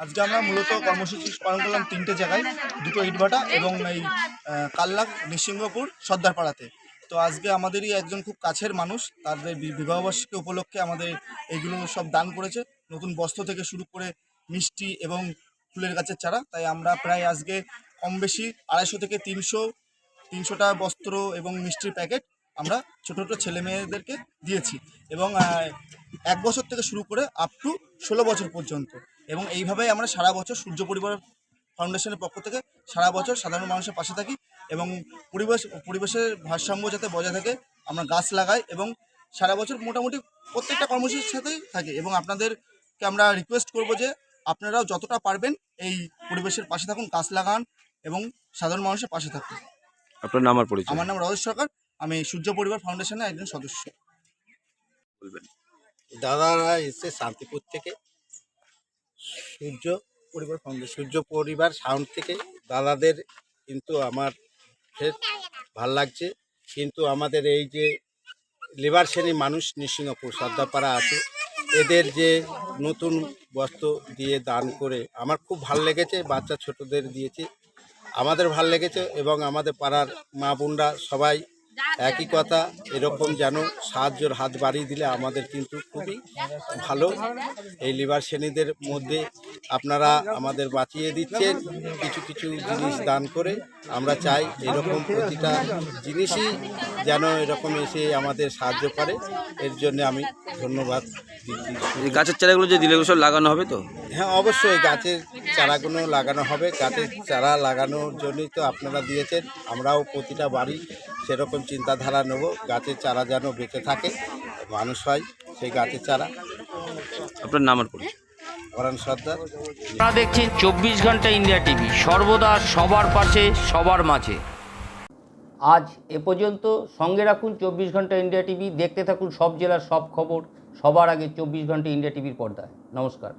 আজকে আমরা মূলত কর্মসূচি পালন করলাম তিনটে জায়গায়, দুটো ইটভাটা এবং এই কাল্লাক নৃসিংহপুর, সর্দারপাড়াতে। তো আজকে আমাদেরই একজন খুব কাছের মানুষ, তাদের বিবাহবার্ষিকী উপলক্ষে আমাদের এইগুলো সব দান করেছে। নতুন বস্ত্র থেকে শুরু করে মিষ্টি এবং ফুলের গাছের চারা। তাই আমরা প্রায় আজকে কম বেশি আড়াইশো থেকে তিনশো, তিনশোটা বস্ত্র এবং মিষ্টির প্যাকেট আমরা ছোটো ছোটো ছেলে মেয়েদেরকে দিয়েছি। এবং এক বছর থেকে শুরু করে আপ টু ষোলো বছর পর্যন্ত। এবং এইভাবেই আমরা সারা বছর সূর্য পরিবার ফাউন্ডেশনের পক্ষ থেকে সারা বছর সাধারণ মানুষের পাশে থাকি এবং পরিবেশ পরিবেশের ভারসাম্য যাতে বজায় থাকে আমরা গাছ লাগাই এবং সারা বছর মোটামুটি প্রত্যেকটা কর্মসূচির সাথেই থাকে এবং আপনাদেরকে আমরা রিকোয়েস্ট করব যে আপনারাও যতটা পারবেন এই পরিবেশের পাশে থাকুন গাছ লাগান এবং সাধারণ মানুষের পাশে থাকুন। আপনার নাম আর পরিচয়? আমার নাম রজত সরকার আমি সূর্য পরিবার ফাউন্ডেশনের একজন সদস্য। বলবেন। দাদারা এসে শান্তিপুর থেকে। সূর্য পরিবার ফাউন্ডেশন সূর্য পরিবার সাউন্ড থেকে দাদাদের কিন্তু আমার ফের ভালো লাগছে। কিন্তু আমাদের এই যে লেবার শ্রেণির মানুষ নৃসিংহপুর, সর্দারপাড়া আছে, এদের যে নতুন বস্ত্র দিয়ে দান করে আমার খুব ভালো লেগেছে, বাচ্চা ছোটদের দিয়েছে। আমাদের ভালো লেগেছে এবং আমাদের পাড়ার মা বোনরা সবাই একই কথা এরকম যেন সাহায্যর হাত বাড়িয়ে দিলে আমাদের কিন্তু খুবই ভালো। এই লিভার শ্রেণীদের মধ্যে আপনারা আমাদের বাঁচিয়ে দিচ্ছেন কিছু কিছু জিনিস দান করে। আমরা চাই এরকম প্রতিটা জিনিসই যেন এরকম এসে আমাদের সাহায্য করে। এর জন্য আমি ধন্যবাদ গাছের চারাগুলো যে দিলে সব লাগানো হবে তো? হ্যাঁ অবশ্যই গাছের চারাগুলো লাগানো হবে। গাছের চারা লাগানোর জন্যই তো আপনারা দিয়েছেন। আমরাও প্রতিটা বাড়ি সেরকম চিন্তাধারা নেব গাছের চারা যেন বেঁচে থাকে মানুষ হয় সেই গাছের চারা। আপনার নাম আর পরিচয়? অরান সর্দার। আপনারা দেখছেন চব্বিশ ঘণ্টা ইন্ডিয়া টিভি সর্বদা সবার পাশে সবার মাঝে। আজ এ পর্যন্ত সঙ্গে রাখুন চব্বিশ ঘণ্টা ইন্ডিয়া টিভি দেখতে থাকুন সব জেলার সব খবর সবার আগে চব্বিশ ঘণ্টা ইন্ডিয়া টিভির পর্দায়। নমস্কার।